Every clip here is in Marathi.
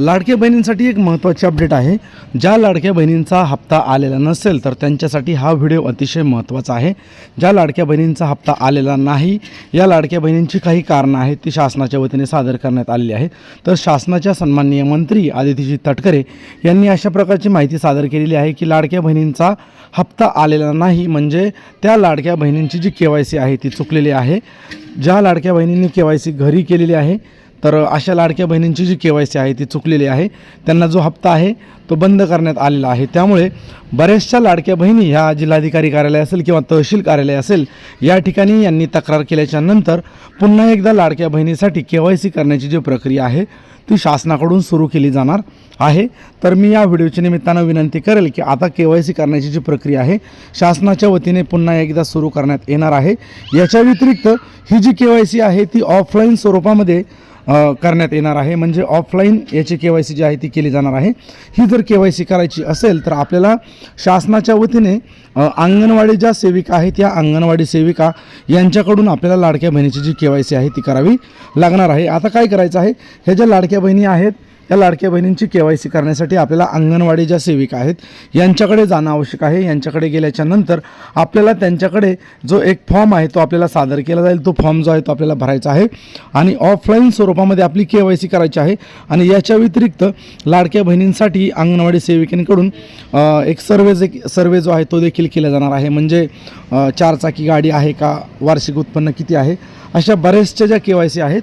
लाडक्या बहिणींसाठी एक महत्त्वाची अपडेट आहे. ज्या लाडक्या बहिणींचा हप्ता आलेला नसेल तर त्यांच्यासाठी हा व्हिडिओ अतिशय महत्त्वाचा आहे. ज्या लाडक्या बहिणींचा हप्ता आलेला नाही या लाडक्या बहिणींची काही कारणं आहेत ती शासनाच्या वतीने सादर करण्यात आलेली आहेत. तर शासनाच्या सन्माननीय मंत्री आदित्यजी तटकरे यांनी अशा प्रकारची माहिती सादर केलेली आहे की लाडक्या बहिणींचा हप्ता आलेला नाही म्हणजे त्या लाडक्या बहिणींची जी के वाय सी आहे ती चुकलेली आहे. ज्या लाडक्या बहिणींनी के वाय सी घरी केलेली आहे तर अशा लाडक्या बहिणींची जी के वाय सी आहे ती चुकलेली आहे. त्यांना जो हप्ता आहे तो बंद करण्यात आलेला आहे. त्यामुळे बऱ्याचशा लाडक्या बहिणी ह्या जिल्हाधिकारी कार्यालय असेल किंवा तहसील कार्यालय असेल या ठिकाणी यांनी तक्रार केल्याच्यानंतर पुन्हा एकदा लाडक्या बहिणीसाठी के वाय सी करण्याची जी प्रक्रिया आहे ती शासनाकडून सुरू केली जाणार आहे. तर मी या व्हिडिओच्या निमित्तानं विनंती करेल की आता के वाय सी करण्याची जी प्रक्रिया आहे शासनाच्या वतीने पुन्हा एकदा सुरू करण्यात येणार आहे. याच्या व्यतिरिक्त ही जी के वाय सी आहे ती ऑफलाईन स्वरूपामध्ये करण्यात येणार आहे. म्हणजे ऑफलाईन याची के वाय सी जी आहे ती केली जाणार आहे. ही जर के वाय सी करायची असेल तर आपल्याला शासनाच्या वतीने अंगणवाडी ज्या सेविका आहेत या अंगणवाडी सेविका यांच्याकडून आपल्याला लाडक्या बहिणीची जी के वाय सी आहे ती करावी लागणार आहे. आता काय करायचं आहे? ह्या ज्या लाडक्या बहिणी आहेत या लाडक्या बहिणींची के वाय सी करण्यासाठी आपल्याला अंगणवाडी ज्या सेविका आहेत यांच्याकडे जाणं आवश्यक आहे. यांच्याकडे गेल्याच्यानंतर आपल्याला त्यांच्याकडे जो एक फॉर्म आहे तो आपल्याला सादर केला जाईल. तो फॉर्म जो आहे तो आपल्याला भरायचा आहे. आणि ऑफलाईन स्वरूपामध्ये आपली के वाय सी करायची आहे. आणि याच्या व्यतिरिक्त लाडक्या बहिणींसाठी अंगणवाडी सेविकेंकडून एक सर्वे जे सर्वे जो आहे तो देखील केला जाणार आहे. म्हणजे चारचाकी गाडी आहे का वार्षिक उत्पन्न किती आहे? अशा बऱ्याचशा ज्या के वाय सी आहेत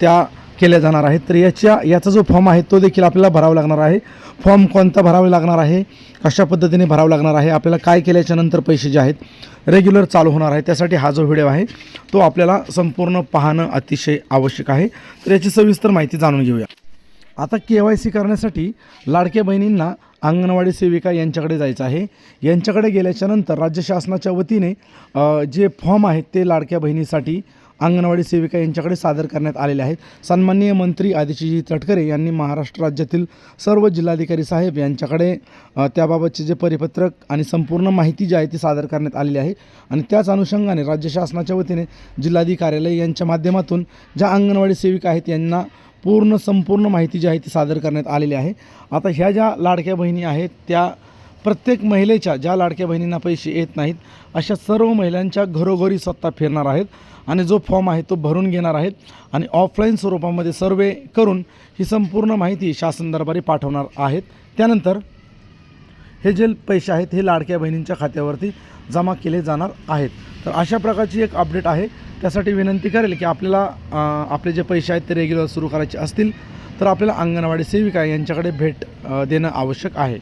त्या केल्या जाणार आहेत. तर याच्या याचा जो फॉर्म आहे तो देखील आपल्याला भरावा लागणार आहे. फॉर्म कोणता भरावा लागणार आहे? कशा पद्धतीने भरावं लागणार आहे? आपल्याला काय केल्याच्यानंतर पैसे जे आहेत रेग्युलर चालू होणार आहे. त्यासाठी हा जो व्हिडिओ आहे तो आपल्याला संपूर्ण पाहणं अतिशय आवश्यक आहे. तर याची सविस्तर माहिती जाणून घेऊया. आता के वाय सी करण्यासाठी लाडक्या बहिणींना अंगणवाडी सेविका यांच्याकडे जायचं आहे. यांच्याकडे गेल्याच्यानंतर राज्य शासनाच्या वतीने जे फॉर्म आहेत ते लाडक्या बहिणीसाठी अंगणवाडी सेविका यांच्याकडे सादर करण्यात आलेले आहेत. सन्माननीय मंत्री आदिशजी तटकरे यांनी महाराष्ट्र राज्यातील सर्व जिल्हाधिकारी साहेब यांच्याकडे त्याबाबतचे जे परिपत्रक आणि संपूर्ण माहिती जी आहे ती सादर करण्यात आलेली आहे. आणि त्याच अनुषंगाने राज्य शासनाच्या वतीने जिल्हाधिकारी कार्यालय यांच्या माध्यमातून ज्या अंगणवाडी सेविका आहेत यांना पूर्ण संपूर्ण माहिती जी आहे ती सादर करण्यात आलेली आहे. आता ह्या ज्या लाडक्या बहिणी आहेत त्या प्रत्येक महिलेच्या ज्या लाडक्या बहिणींना पैसे येत नाहीत अशा सर्व महिलांच्या घरोघरी स्वतः फिरणार आहेत आणि जो फॉर्म आहे तो भरून घेणार आहेत आणि ऑफलाईन स्वरूपामध्ये सर्वे करून ही संपूर्ण माहिती शासन दरबारी पाठवणार आहेत. त्यानंतर हे जे पैसे आहेत हे लाडक्या बहिणींच्या खात्यावरती जमा केले जाणार आहेत. तर अशा प्रकारची एक अपडेट आहे. त्यासाठी विनंती करेल की आपल्याला आपले जे पैसे आहेत ते रेग्युलर सुरू करायचे असतील तर आपल्याला अंगणवाडी सेविका यांच्याकडे भेट देणं आवश्यक आहे.